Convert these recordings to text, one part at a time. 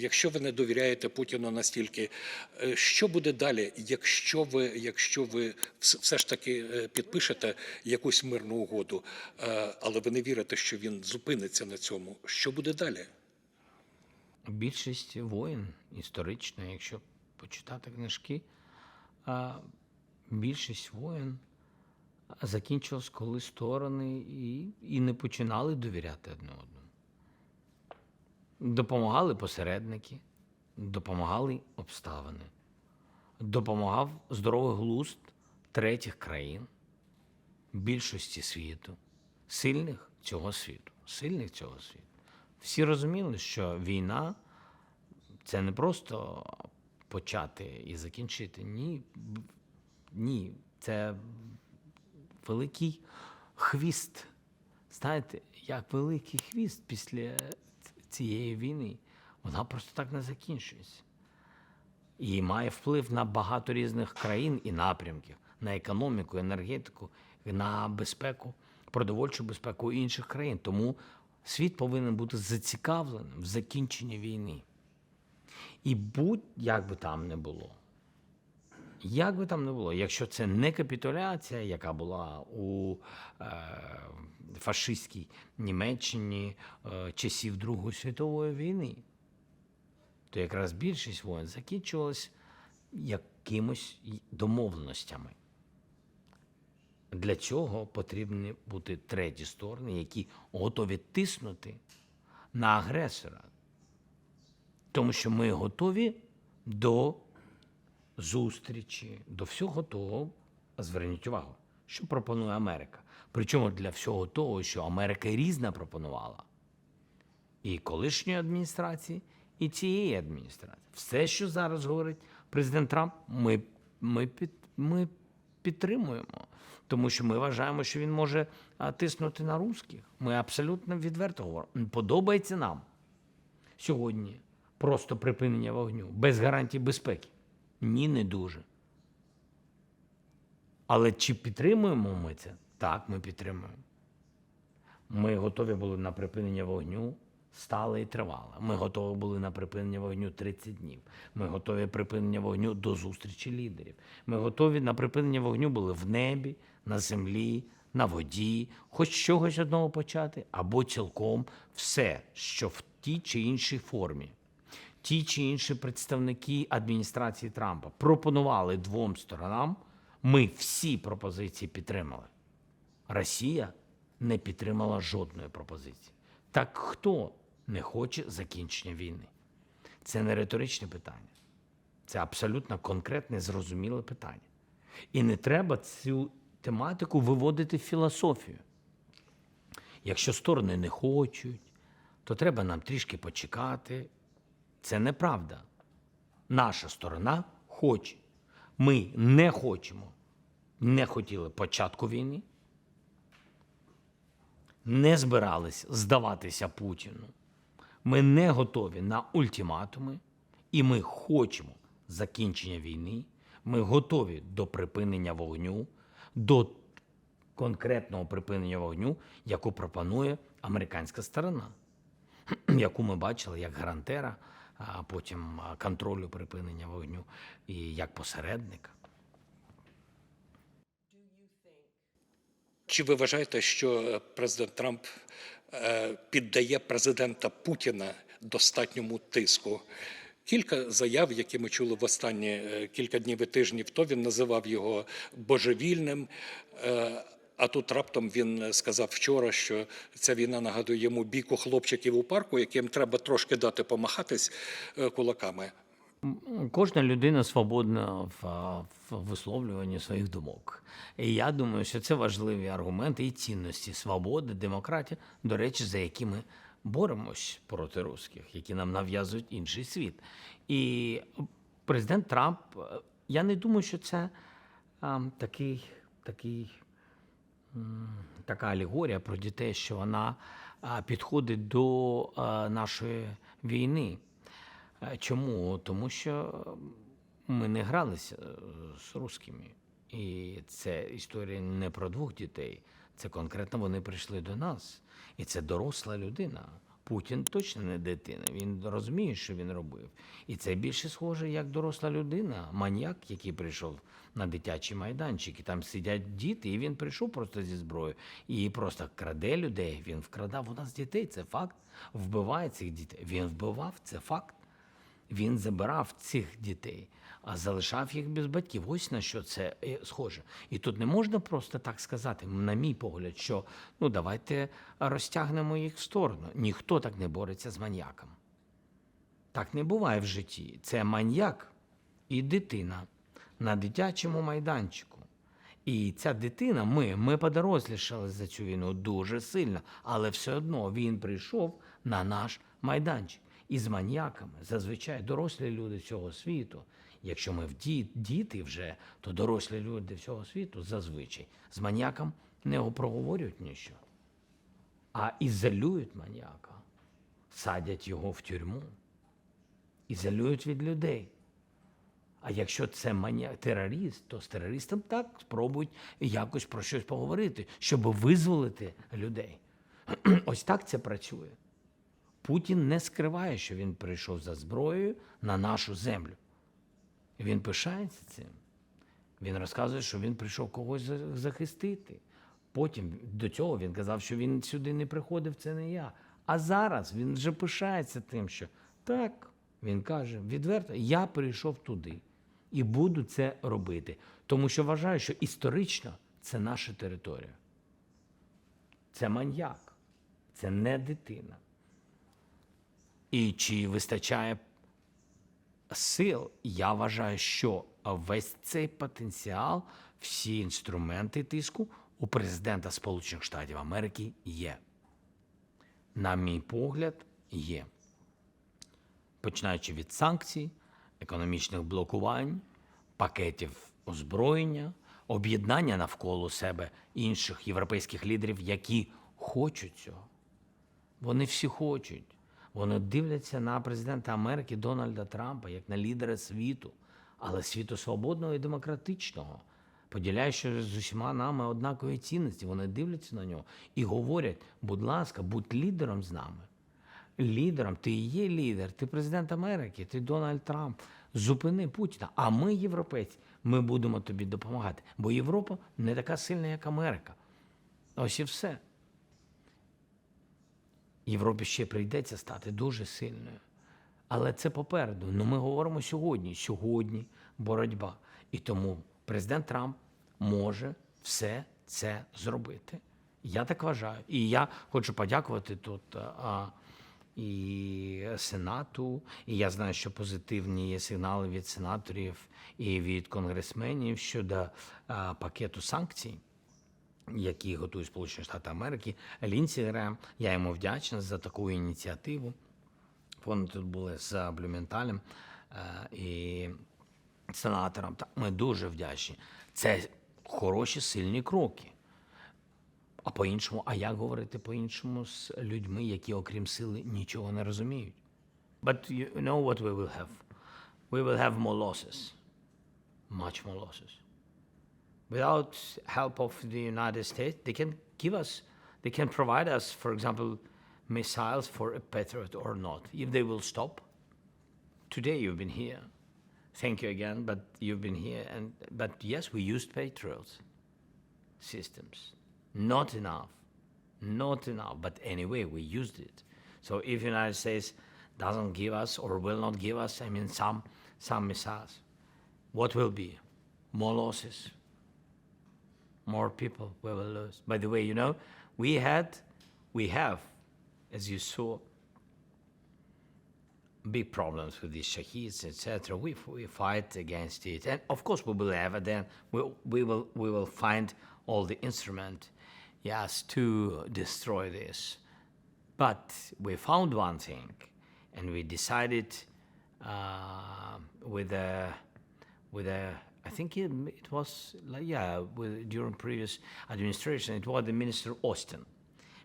Якщо ви не довіряєте Путіну настільки, е, що буде далі, якщо ви, якщо ви все ж таки е, підпишете якусь мирну угоду, е, але ви не вірите, що він зупиниться на цьому? Що буде далі? Більшість воїн історично, якщо почитати книжки, більшість воїн закінчилась, коли сторони і, і не починали довіряти одне одному. Допомагали посередники, допомагали обставини, допомагав здоровий глузд третіх країн, більшості світу, сильних цього світу, сильних цього світу. Всі розуміли, що війна це не просто почати і закінчити. Ні, ні, це великий хвіст. Знаєте, як великий хвіст після цієї війни. Вона просто так не закінчується. І має вплив на багато різних країн і напрямків, на економіку, енергетику, на безпеку, продовольчу безпеку інших країн. Тому світ повинен бути зацікавленим в закінченні війни. І будь-як би там не було, як би там не було, якщо це не капітуляція, яка була у е, фашистській Німеччині е, часів Другої світової війни, то якраз більшість воєн закінчувалась якимось домовленостями. Для цього потрібні бути треті сторони, які готові тиснути на агресора. Тому що ми готові до зустрічі, до всього того, зверніть увагу, що пропонує Америка. Причому для всього того, що Америка різна пропонувала і колишньої адміністрації, і цієї адміністрації. Все, що зараз говорить президент Трамп, ми, ми, під, ми підтримуємо, тому що ми вважаємо, що він може тиснути на русських. Ми абсолютно відверто говоримо. Подобається нам сьогодні просто припинення вогню без гарантій безпеки. Ні, не дуже. Але чи підтримуємо ми це? Так, ми підтримуємо. Ми готові були на припинення вогню стале і тривале. Ми готові були на припинення вогню 30 днів. Ми готові припинення вогню до зустрічі лідерів. Ми готові на припинення вогню були в небі, на землі, на воді, хоч чогось одного почати, або цілком все, що в тій чи іншій формі. Ті чи інші представники адміністрації Трампа пропонували двом сторонам. Ми всі пропозиції підтримали. Росія не підтримала жодної пропозиції. Так хто не хоче закінчення війни? Це не риторичне питання. Це абсолютно конкретне, зрозуміле питання. І не треба цю тематику виводити в філософію. Якщо сторони не хочуть, то треба нам трішки почекати. Це неправда. Наша сторона хоче. Ми не хочемо, не хотіли початку війни, не збирались здаватися Путіну. Ми не готові на ультиматуми, і ми хочемо закінчення війни. Ми готові до припинення вогню, до конкретного припинення вогню, яку пропонує американська сторона, яку ми бачили як гарантера, а потім контролю припинення вогню і як посередника. Чи ви вважаєте, що е, президент Трамп е, піддає президента Путіна достатньому тиску? Кілька заяв, які ми чули в останні е, кілька днів і тижнів, то він називав його божевільним. Е, А тут раптом він сказав вчора, що ця війна нагадує йому бійку хлопчиків у парку, яким треба трошки дати помахатись е, кулаками. Кожна людина свободна в, в висловлюванні своїх думок. І я думаю, що це важливі аргументи і цінності свободи, демократії, до речі, за які ми боремось проти русських, які нам нав'язують інший світ. І президент Трамп, е, я не думаю, що це а, такий, такий м, така алегорія про дітей, що вона підходить до нашої війни. Чому? Тому що ми не гралися е, з русскими. І це історія не про двох дітей. Це конкретно вони прийшли до нас. І це доросла людина. Путін точно не дитина. Він розуміє, що він робив. І це більше схоже як доросла людина, маньяк, який прийшов на дитячий майданчик. І там сидять діти, і він прийшов просто зі зброєю і просто краде людей. Він вкрадав у нас дітей. Це факт. Вбиває цих дітей. Він вбивав, це факт. Він забирав цих дітей, а залишав їх без батьків. Ось на що це е, схоже. І тут не можна просто так сказати, на мій погляд, що ну давайте розтягнемо їх в сторону. Ніхто так не бореться з маньяком. Так не буває в житті. Це маньяк і дитина на дитячому майданчику. І ця дитина, ми, ми подорослішали за цю війну дуже сильно, але все одно він прийшов на наш майданчик. І з маньяками зазвичай дорослі люди цього світу. Якщо ми в ді- діти вже, то дорослі люди всього світу зазвичай з маньяком не проговорюють нічого, а ізолюють маньяка, садять його в тюрму, ізолюють від людей. А якщо це маніак, терорист, то з терористом так спробують якось про щось поговорити, щоб визволити людей. Ось так це працює. Путін не скриває, що він прийшов за зброєю на нашу землю. Він пишається цим. Він розказує, що він прийшов когось захистити. Потім до цього він казав, що він сюди не приходив, це не я. А зараз він вже пишається тим, що так, він каже відверто, я прийшов туди і буду це робити. Тому що вважаю, що історично це наша територія. Це маньяк, це не дитина. І чи вистачає сил, я вважаю, що весь цей потенціал, всі інструменти тиску у президента Сполучених Штатів Америки є. На мій погляд, є. Починаючи від санкцій, економічних блокувань, пакетів озброєння, об'єднання навколо себе інших європейських лідерів, які хочуть цього. Вони всі хочуть. Вони дивляться на президента Америки Дональда Трампа як на лідера світу, але світу свободного і демократичного, поділяючи з усіма нами однакові цінності. Вони дивляться на нього і говорять: будь ласка, будь лідером з нами. Лідером, ти є лідер, ти президент Америки, ти Дональд Трамп. Зупини Путіна. А ми, європейці, ми будемо тобі допомагати. Бо Європа не така сильна, як Америка. Ось і все. Європі ще прийдеться стати дуже сильною. Але це попереду. Ну ми говоримо сьогодні. Сьогодні боротьба. І тому президент Трамп може все це зробити. Я так вважаю. І я хочу подякувати тут а, і Сенату. І я знаю, що позитивні є сигнали від сенаторів і від конгресменів щодо а, пакету санкцій які готують Сполучені Штати Америки. Лінсі Грем, я йому вдячна за таку ініціативу. Вони тут були з Блюменталем е, і сенатором. Ми дуже вдячні. Це хороші, сильні кроки. А по-іншому, а як говорити по-іншому з людьми, які, окрім сили, нічого не розуміють? But you know what we will have? We will have more losses. Much more losses without help of the United States, they can give us, they can provide us, for example, missiles for a Patriot or not. If they will stop, today you've been here. Thank you again, but you've been here. And but yes, we used Patriots systems. Not enough, not enough. But anyway, we used it. So if United States doesn't give us or will not give us, I mean, some some missiles, what will be? More losses more people we will lose. By the way, you know, we had, we have, as you saw, big problems with these shaheeds, etc. We, we fight against it, and of course we will have. Then we, we will we will find all the instrument, yes, to destroy this. But we found one thing, and we decided uh, with a with a I think it, it was like yeah with, during previous administration it was the minister Austin,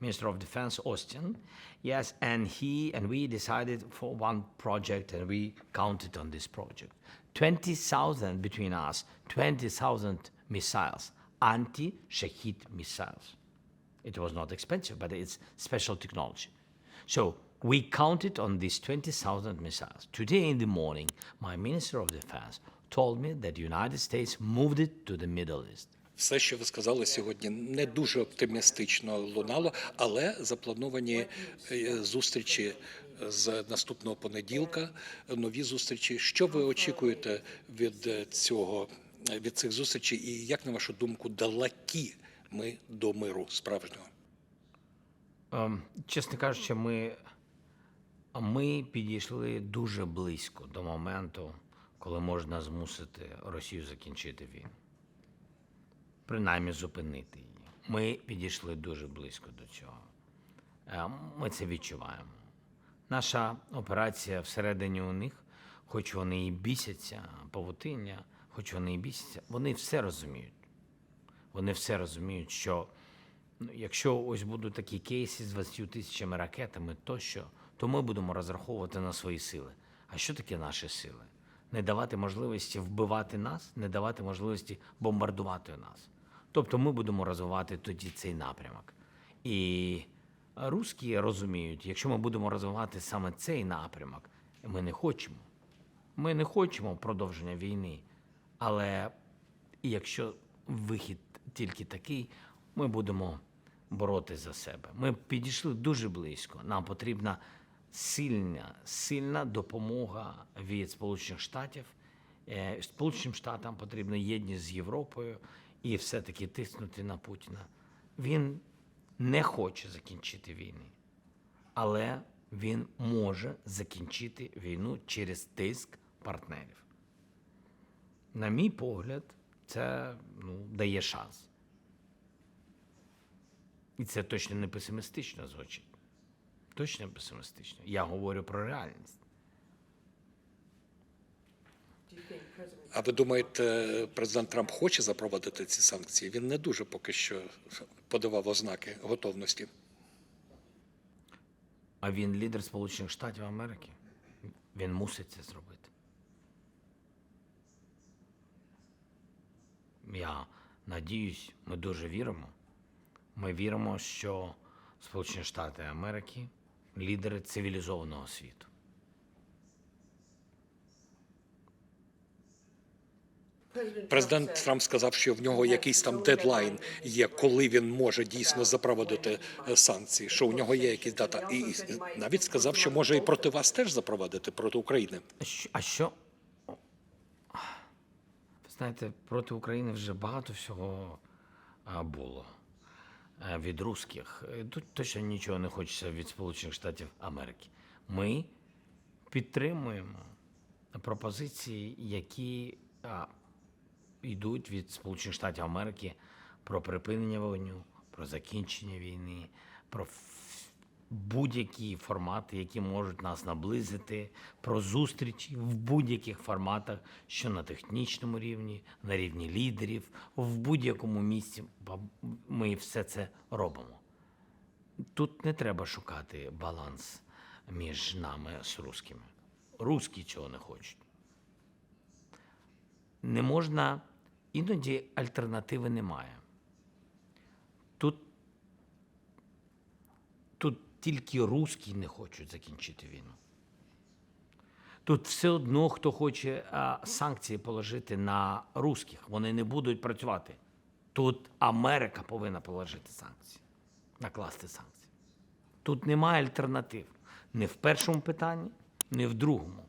minister of defense Austin, yes, and he and we decided for one project and we counted on this project, twenty thousand between us, twenty thousand missiles, anti-Shahid missiles. It was not expensive, but it's special technology. So We counted on these 20,000 missiles. Today in the morning, my Minister of Defense told me that the United States moved it to the Middle East. Все, що ви сказали сьогодні, не дуже оптимістично лунало, але заплановані е, зустрічі з наступного понеділка, нові зустрічі. Що ви очікуєте від е, цього від цих зустрічей, і як на вашу думку, далекі ми до миру справжнього? Ем, Чесно кажучи, ми, ми підійшли дуже близько до моменту, коли можна змусити Росію закінчити війну. Принаймні зупинити її. Ми підійшли дуже близько до цього. Е, Ми це відчуваємо. Наша операція всередині у них, хоч вони і бісяться, павутиння, хоч вони і бісяться, вони все розуміють. Вони все розуміють, що ну, якщо ось будуть такі кейси з 20 тисячами ракетами тощо, то ми будемо розраховувати на свої сили. А що таке наші сили? Не давати можливості вбивати нас, не давати можливості бомбардувати нас. Тобто ми будемо розвивати тоді цей напрямок. І русські розуміють, якщо ми будемо розвивати саме цей напрямок, ми не хочемо. Ми не хочемо продовження війни. Але якщо вихід тільки такий, ми будемо боротися за себе. Ми підійшли дуже близько. Нам потрібна сильна, сильна допомога від Сполучених Штатів. Е, Сполученим Штатам потрібна єдність з Європою і все-таки тиснути на Путіна. Він не хоче закінчити війни, але він може закінчити війну через тиск партнерів. На мій погляд, це ну, дає шанс. І це точно не песимістично звучить. Точно песимістично. Я говорю про реальність. А ви думаєте, президент Трамп хоче запровадити ці санкції? Він не дуже поки що подавав ознаки готовності. А він лідер Сполучених Штатів Америки. Він мусить це зробити. Я надіюсь, ми дуже віримо. Ми віримо, що Сполучені Штати Америки лідери цивілізованого світу. Президент Трамп сказав, що в нього якийсь там дедлайн є, коли він може дійсно запровадити е, санкції. Що у нього є якась дата, і навіть сказав, що може і проти вас теж запровадити проти України. А що- Ви знаєте, проти України вже багато всього було від русських. Е, Тут точно нічого не хочеться від Сполучених Штатів Америки. Ми підтримуємо пропозиції, які а, йдуть від Сполучених Штатів Америки про припинення вогню, про закінчення війни, про будь-які формати, які можуть нас наблизити, про зустрічі в будь-яких форматах, що на технічному рівні, на рівні лідерів, в будь-якому місці ми все це робимо. Тут не треба шукати баланс між нами з русскими. Русські цього не хочуть. Не можна, іноді альтернативи немає. Тут тільки русські не хочуть закінчити війну. Тут все одно, хто хоче а, санкції положити на русських, вони не будуть працювати. Тут Америка повинна положити санкції, накласти санкції. Тут немає альтернатив ні в першому питанні, ні в другому.